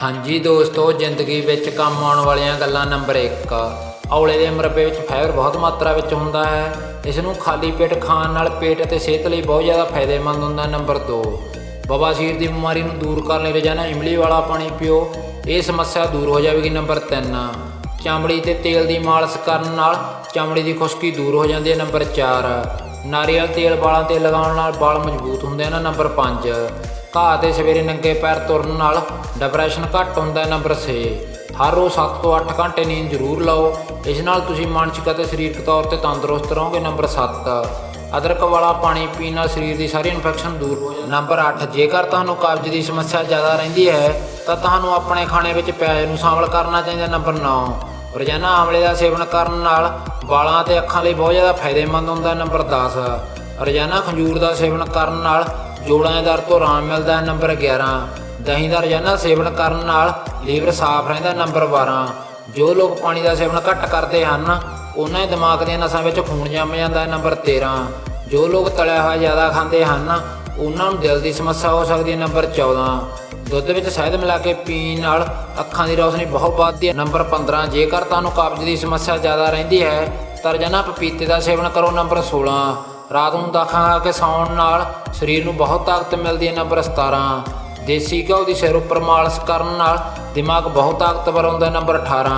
ਹਾਂਜੀ ਦੋਸਤੋ, ਜ਼ਿੰਦਗੀ ਵਿੱਚ ਕੰਮ ਆਉਣ ਵਾਲੀਆਂ ਗੱਲਾਂ ਨੰਬਰ 1 ਔਲੇ ਦੇ ਮੁਰੱਬੇ ਵਿੱਚ ਫਾਈਬਰ ਬਹੁਤ ਮਾਤਰਾ ਵਿੱਚ ਹੁੰਦਾ ਹੈ। ਇਸ ਨੂੰ ਖਾਲੀ ਪੇਟ ਖਾਣ ਨਾਲ ਪੇਟ ਅਤੇ ਸਿਹਤ ਲਈ ਬਹੁਤ ਜ਼ਿਆਦਾ ਫਾਇਦੇਮੰਦ ਹੁੰਦਾ ਨੰਬਰ 2 ਬਵਾਸੀਰ ਦੀ ਬਿਮਾਰੀ ਨੂੰ ਦੂਰ ਕਰਨ ਲਈ ਰੋਜ਼ਾਨਾ ਇਮਲੀ ਵਾਲਾ ਪਾਣੀ ਪੀਓ। ਇਹ ਸਮੱਸਿਆ ਦੂਰ ਹੋ ਜਾਵੇਗੀ ਨੰਬਰ 3 ਚਮੜੀ ਤੇ ਤੇਲ ਦੀ ਮਾਲਿਸ਼ ਕਰਨ ਨਾਲ ਚਮੜੀ ਦੀ ਖੁਸ਼ਕੀ ਦੂਰ ਹੋ ਜਾਂਦੀ ਹੈ ਨੰਬਰ 4 ਨਾਰੀਅਲ ਤੇਲ ਵਾਲਾਂ ਤੇ ਲਗਾਉਣ ਨਾਲ ਵਾਲ ਮਜ਼ਬੂਤ ਹੁੰਦੇ ਹਨ ਨੰਬਰ 5 ਘਾਹ ਤੇ ਸਵੇਰੇ ਨੰਗੇ ਪੈਰ ਤੁਰਨ ਨਾਲ ਡਿਪਰੈਸ਼ਨ ਘੱਟ ਹੁੰਦਾ ਹੈ ਨੰਬਰ 6 ਹਰ ਰੋਜ਼ 7 ਤੋਂ 8 ਘੰਟੇ ਨੀਂਦ ਜ਼ਰੂਰ ਲਓ। ਇਸ ਨਾਲ ਤੁਸੀਂ ਮਾਨਸਿਕ ਅਤੇ ਸਰੀਰਕ ਤੌਰ ਤੇ ਤੰਦਰੁਸਤ ਰਹੋਗੇ ਨੰਬਰ 7 ਅਦਰਕ ਵਾਲਾ ਪਾਣੀ ਪੀਣ ਨਾਲ ਸਰੀਰ ਦੀ ਸਾਰੀ ਇਨਫੈਕਸ਼ਨ ਦੂਰ ਹੋ ਜਾਂਦੀ ਨੰਬਰ 8 ਜੇਕਰ ਤੁਹਾਨੂੰ ਕਬਜ਼ ਦੀ ਸਮੱਸਿਆ ਜ਼ਿਆਦਾ ਰਹਿੰਦੀ ਹੈ, ਤਾਂ ਤੁਹਾਨੂੰ ਆਪਣੇ ਖਾਣੇ ਵਿੱਚ ਪਿਆਜ਼ ਨੂੰ ਸ਼ਾਮਲ ਕਰਨਾ ਚਾਹੀਦਾ ਨੰਬਰ 9 ਰੋਜ਼ਾਨਾ ਆਮਲੇ ਦਾ ਸੇਵਨ ਕਰਨ ਨਾਲ ਵਾਲਾਂ ਤੇ ਅੱਖਾਂ ਲਈ ਬਹੁਤ ਜ਼ਿਆਦਾ ਫਾਇਦੇਮੰਦ ਹੁੰਦਾ ਨੰਬਰ 10 ਰੋਜ਼ਾਨਾ ਖੰਜੂਰ ਦਾ ਸੇਵਨ ਕਰਨ ਨਾਲ ਜੋੜਾਂ ਦੇ ਤੋਂ ਆਰਾਮ ਮਿਲਦਾ ਹੈ, ਨੰਬਰ 11 ਦਹੀਂ ਦਾ ਰੋਜ਼ਾਨਾ ਸੇਵਨ ਕਰਨ ਨਾਲ ਲੀਵਰ ਸਾਫ਼ ਰਹਿੰਦਾ ਨੰਬਰ 12 ਜੋ ਲੋਕ ਪਾਣੀ ਦਾ ਸੇਵਨ ਘੱਟ ਕਰਦੇ ਹਨ, ਉਹਨਾਂ ਦੇ ਦਿਮਾਗ ਦੀਆਂ ਨਸਾਂ ਵਿੱਚ ਖੂਨ ਜੰਮ ਜਾਂਦਾ ਹੈ, ਨੰਬਰ 13 ਜੋ ਲੋਕ ਤਲਿਆ ਹੋਇਆ ਜ਼ਿਆਦਾ ਖਾਂਦੇ ਹਨ, ਉਹਨਾਂ ਨੂੰ ਦਿਲ ਦੀ ਸਮੱਸਿਆ ਹੋ ਸਕਦੀ ਹੈ, ਨੰਬਰ 14 ਦੁੱਧ ਵਿੱਚ ਸ਼ਹਿਦ ਮਿਲਾ ਕੇ ਪੀਣ ਨਾਲ ਅੱਖਾਂ ਦੀ ਰੌਸ਼ਨੀ ਬਹੁਤ ਵੱਧਦੀ ਹੈ, ਨੰਬਰ 15 ਜੇਕਰ ਤੁਹਾਨੂੰ ਕਬਜ਼ ਦੀ ਸਮੱਸਿਆ ਜ਼ਿਆਦਾ ਰਹਿੰਦੀ ਹੈ, ਤਾਂ ਰੋਜ਼ਾਨਾ ਪਪੀਤੇ ਦਾ ਸੇਵਨ ਕਰੋ, ਨੰਬਰ 16 ਰਾਤ ਨੂੰ ਦਾਖਾਂ ਖਾ ਕੇ ਸੌਣ ਨਾਲ ਸਰੀਰ ਨੂੰ ਬਹੁਤ ਤਾਕਤ ਮਿਲਦੀ ਹੈ ਨੰਬਰ 17 ਦੇਸੀ ਘਿਓ ਦੀ ਸਿਰ ਉੱਪਰ ਮਾਲਿਸ਼ ਕਰਨ ਨਾਲ ਦਿਮਾਗ ਬਹੁਤ ਤਾਕਤਵਰ ਹੁੰਦਾ ਨੰਬਰ 18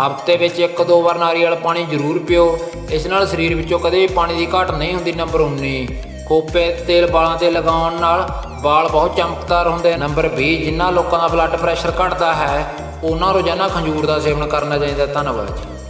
ਹਫ਼ਤੇ ਵਿੱਚ ਇੱਕ ਦੋ ਵਾਰ ਨਾਰੀਅਲ ਪਾਣੀ ਜ਼ਰੂਰ ਪੀਓ। ਇਸ ਨਾਲ ਸਰੀਰ ਵਿੱਚੋਂ ਕਦੇ ਵੀ ਪਾਣੀ ਦੀ ਘਾਟ ਨਹੀਂ ਹੁੰਦੀ ਨੰਬਰ 19 ਕੋਪੇ ਤੇਲ ਵਾਲਾਂ ਤੇ ਲਗਾਉਣ ਨਾਲ ਵਾਲ ਬਹੁਤ ਚਮਕਦਾਰ ਹੁੰਦੇ ਨੰਬਰ 20 ਜਿਨ੍ਹਾਂ ਲੋਕਾਂ ਦਾ ਬਲੱਡ ਪ੍ਰੈਸ਼ਰ ਘਟਦਾ ਹੈ, ਉਹਨਾਂ ਰੋਜ਼ਾਨਾ ਖੰਜੂਰ ਦਾ ਸੇਵਨ ਕਰਨਾ ਚਾਹੀਦਾ ਧੰਨਵਾਦ ਜੀ।